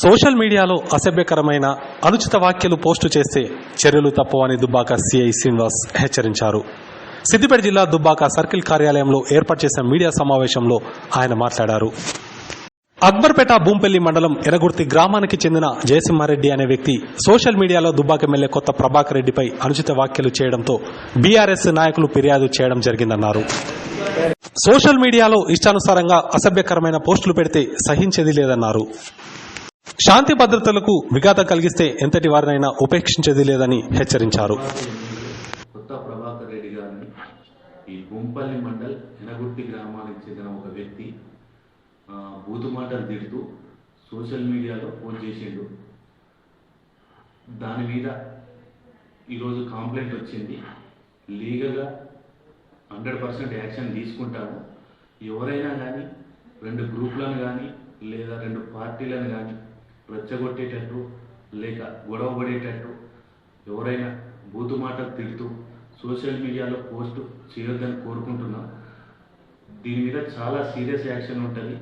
Social మీడియాలో అసభ్యకరమైన అనుచిత వ్యాఖ్యలు పోస్టు చేస్తే చర్యలు తప్పవని దుబ్బాక సిఐ శ్రీనివాస్ హెచ్చరించారు. సిద్దిపేట జిల్లా దుబ్బాక సర్కిల్ కార్యాలయంలో ఏర్పాటు చేసిన మీడియా సమావేశంలో ఆయన మాట్లాడారు. అక్బర్పేట భూంపల్లి మండలం ఎరగుర్తి గ్రామానికి చెందిన జయసింహారెడ్డి అనే వ్యక్తి సోషల్ మీడియాలో దుబ్బాక ఎమ్మెల్యే కొత్త ప్రభాకర్ రెడ్డిపై అనుచిత వ్యాఖ్యలు చేయడంతో బీఆర్ఎస్ నాయకులు ఫిర్యాదు చేయడం జరిగిందన్నారు. సోషల్ మీడియాలో ఇష్టానుసారంగా అసభ్యకరమైన పోస్టులు పెడితే సహించేది లేదన్నారు. శాంతి భద్రతలకు విఘాతం కలిగిస్తే ఎంతటి వారినైనా ఉపేక్షించేది లేదని హెచ్చరించారు. కొత్త ప్రభాకర్ రెడ్డి గారిని ఈ గుంపల్లి మండల్ ఎనగుట్టి గ్రామానికి చెందిన ఒక వ్యక్తి బూతు మాటలు తిడుతూ సోషల్ మీడియాలో పోస్ట్ చేసిండు. దాని మీద ఈరోజు కంప్లైంట్ వచ్చింది. లీగల్గా హండ్రెడ్ పర్సెంట్ యాక్షన్ తీసుకుంటాము. ఎవరైనా కానీ రెండు గ్రూపులను కానీ లేదా రెండు పార్టీలను కానీ రెచ్చగొట్టేటట్టు లేక గొడవ పడేటట్టు ఎవరైనా బూతు మాటలు తిడుతూ సోషల్ మీడియాలో పోస్ట్ చేయొద్దని కోరుకుంటున్నాం దీని మీద చాలా సీరియస్ యాక్షన్ ఉంటుంది.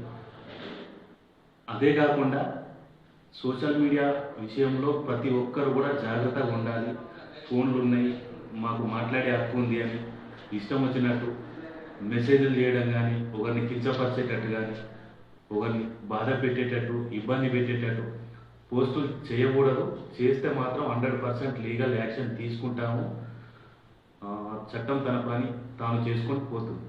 అదే కాకుండా సోషల్ మీడియా విషయంలో ప్రతి ఒక్కరు కూడా జాగ్రత్తగా ఉండాలి. ఫోన్లు ఉన్నాయి మాకు మాట్లాడే హక్కు ఉంది అని ఇష్టం వచ్చినట్టు మెసేజ్లు చేయడం కానీ ఒకరిని కించపరిచేటట్టు కానీ ఒకరిని బాధ పెట్టేటట్టు ఇబ్బంది పెట్టేటట్టు పోస్టులు చేయకూడదు. చేస్తే మాత్రం హండ్రెడ్ పర్సెంట్ లీగల్ యాక్షన్ తీసుకుంటాము. చట్టం తన పని తాను చేసుకొని పోతుంది.